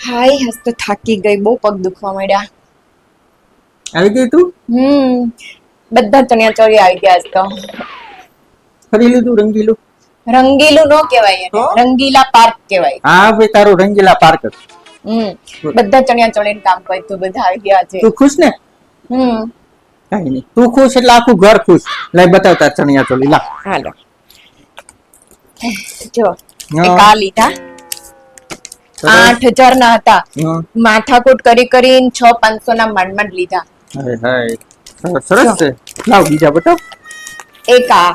હાય હસ તો થાકી ગઈ બહુ પગ દુખવા માંડ્યા. આવી ગઈ તું? હમ બધા ચણિયા ચોરી આવી ગયા આજ તો. ફરી લીધું રંગીલું? રંગીલું નો કહેવાય એને રંગીલા પાર્ક કહેવાય. હા ભાઈ તારું રંગીલા પાર્ક હમ બધા ચણિયા ચોળીને કામ કરતું બધા આવી ગયા છે તું ખુશ ને? હમ. કઈ નહીં. તું ખુશ એટલે આખું ઘર ખુશ. લઈ બતાવતા ચણિયા ચોલી લા. હાલો. જો. એક આ લીધા. આઠ હજાર ના હતા. માથાકૂટ કરી કરીને છ પાંચસો ના માંડ લીધા સરસ છે. લાવ બીજા બતાવ એક આ.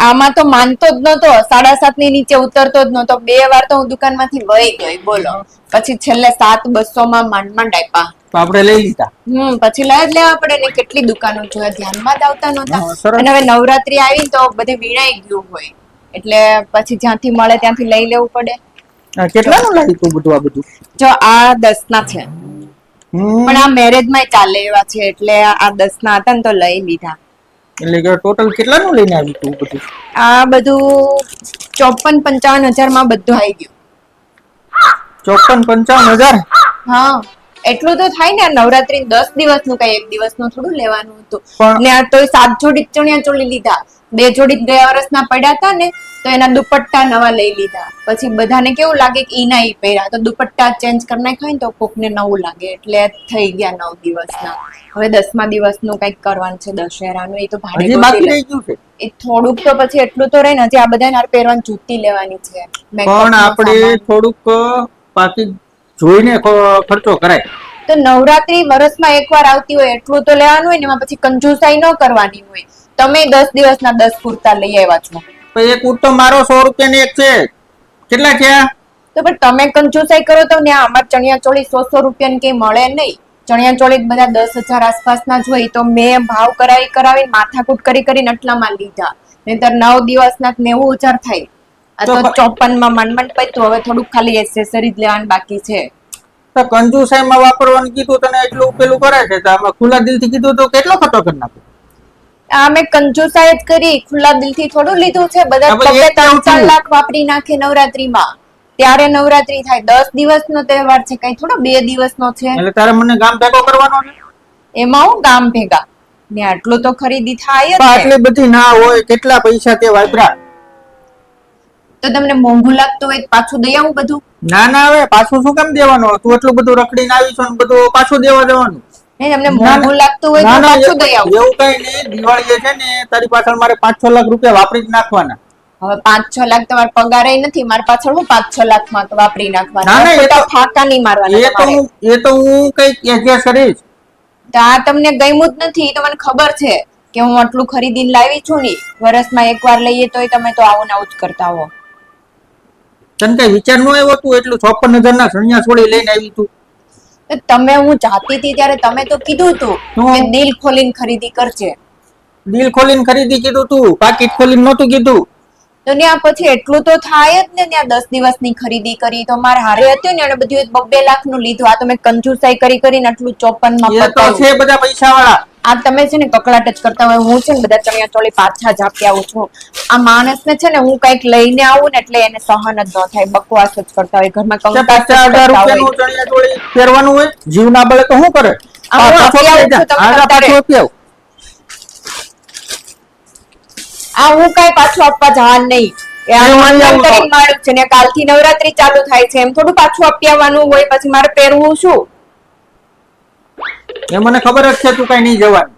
આમાં તો માનતો જ નતો સાડા સાતની નીચે ઉતરતો જ નતો બે વાર તો હું દુકાનમાંથી વહી ગઈ. બોલો. પછી છેલ્લે સાત બસો માં માંડ માંડ આપ્યા આપણે લઈ લીધા. હમ પછી લઈ જ લેવા પડે ને કેટલી દુકાનો જોયા ધ્યાનમાં જ આવતા નહોતા. અને હવે નવરાત્રી આવી તો બધે વીણાઈ ગયું હોય. એટલે પછી જ્યાંથી મળે ત્યાંથી લઈ લેવું પડે. કેટલાનું લાગ્યું તું બધું આ બધું? જો આ દસ ના છે પણ આ મેરેજમાં ચાલે એવા છે એટલે આ દસ ના હતા ને તો લઈ લીધા. એટલે કે ટોટલ કેટલાનું લઈને આવ્યું તું બધું? આ બધું ચોપન પંચાવન હજારમાં બધું આવી ગયું. ચોપન પંચાવન હજાર? હા. એટલું તો થાય ને નવરાત્રી દસ દિવસનું કઈ એક દિવસનું થોડું લેવાનું હતું. ને આ તો સાત જોડી ચણિયા ચોળી લીધા. બે જોડી ગયા વર્ષના પડ્યા હતા ને તો એના દુપટ્ટા નવા લઈ લીધા. પછી બધાને કેવું લાગે કે ઈના ના ઈ પહેર્યા. તો દુપટ્ટા ચેન્જ કરી નાખાય ને તો કોકને નવું લાગે. એટલે થઈ ગયા નવ દિવસના. હવે દસમા દિવસનું કંઈક કરવાનું છે દશેરાનું. એ તો ભાડે બાકી રહી ગયું છે? એ થોડુંક તો પછી એટલું તો રહે ને હજી આ બધા હાર પહેરવાની જૂતી લેવાની છે. પણ આપણે થોડુંક બાકી જોઈને ખર્ચો કરાય. તો નવરાત્રી વર્ષમાં એકવાર આવતી હોય એટલું તો લેવાનું હોય ને એમાં પછી કંજુસાઈ ન કરવાની હોય. તમે દસ દિવસના દસ કુર્તા લઈ આવ્યા છો. તો એક કુર્તો મારો સો રૂપિયાની એક છે. કેટલા છે તો પણ તમે કંજુસાઈ કરો તો ને અમાર ચણિયા ચોળી સો સો રૂપિયાની કઈ મળે નહીં. ચણિયા ચોળી બધા દસ હજાર આસપાસના જ હોય તો મેં ભાવ કરાવી કરાવી માથાકૂટ કરી કરીને આટલામાં લીધા. નહીતર નવ દિવસના નેવું હજાર થાય. તો ચોપનમાં મનમન પત્યું હવે થોડુંક ખાલી એસેસરી જ લેવાનું બાકી છે. તો કંજુસાઈમાં વાપરવાનું કીધું તને એટલું પેલું કરે છે તો આમાં ખુલ્લા દિલથી કીધું તો કેટલો ખર્ચો કરી નાખો? આ મેં કંજુસાઈ જ કરી ખુલ્લા દિલથી થોડું લીધું છે બધા પણ ત્રણ ચાર લાખ વાપરી નાખે નવરાત્રીમાં. ત્યારે નવરાત્રી થાય. દસ દિવસનો તહેવાર છે કઈ થોડો બે દિવસનો છે. એટલે તારે મને ગામ ભેગો કરવાનો છે? એમાં હું ગામ ભેગા. ને આટલું તો ખરીદી થાય આટલી બધી ના હોય કેટલા પૈસા તે વાપરા? તો તમને મોંઘું લાગતું હોય પાછું દઈ આવું બધું? ના ના હવે પાછું શું કેમ દેવાનું? તું એટલું બધું રખડીને આવી છો ને બધું પાછું દેવા દેવાનું નહીં તમને મોંઘું લાગતું હોય તો પાછું દઈ આવું. એવું કઈ નહીં. દિવાળી છે ને તારી પાછળ મારે પાંચ છ લાખ રૂપિયા વાપરી જ નાખવાના. હવે પાંચ છ લાખ તમારે પગારે નથી. મારા પાછળ હું પાંચ છ લાખમાં વાપરી નાખવાના. ના, એ તો- ફાકા નહીં મારવાના એ તો એ તો હું કંઈક એડજસ્ટ કરીશ. તો આ તમને ગમ્યું જ નથી. તો મને ખબર છે કે હું આટલું ખરીદીને લાવી છું ને. વર્ષમાં એકવાર લઈએ તોય તમે તો આવું ને આવું જ કરતા હો. તને કઈ વિચાર ન આવ્યો તું એટલું ચોપન હજાર ના સણિયા છોડી લઈને આવી તું? તમે હું જાતી હતી ત્યારે તમે તો કીધું તું કે દિલ ખોલીને ખરીદી કરજે. દિલ ખોલીને ખરીદી કીધું તું? પાકીટ ખોલીને નહોતું કીધું? તો ત્યાં પછી એટલું તો થાય જ ને ત્યાં દસ દિવસની ખરીદી કરી તો મારે હારે હતું ને એને બધું બબ્બે લાખનું લીધું. આ તમે કંજુસાઈ કરી કરીને આટલું ચોપનમાં તો છે બધા પૈસા વાળા આ તમે છે ને કકડાટ જ કરતા હોય. હું છે ને બધા ચણિયા ચોળી પાછા જ આપી આવું છું. આ માણસને છે ને હું કંઈક લઈને આવું ને એટલે એને સહન જ ન થાય. બકવાસ જ કરતા હોય. ઘરમાં કંકાસ ચણિયા ચોળી પહેરવાનું હોય? જીવ ના બળે તો શું કરે? આ હું કઈ પાછું આપવા જવાનું નહીં. ને કાલથી નવરાત્રી ચાલુ થાય છે. એમ થોડું પાછું આપી આવવાનું હોય પછી મારે પહેરવું શું? એ મને ખબર જ છે તું કઈ નહીં જવાનું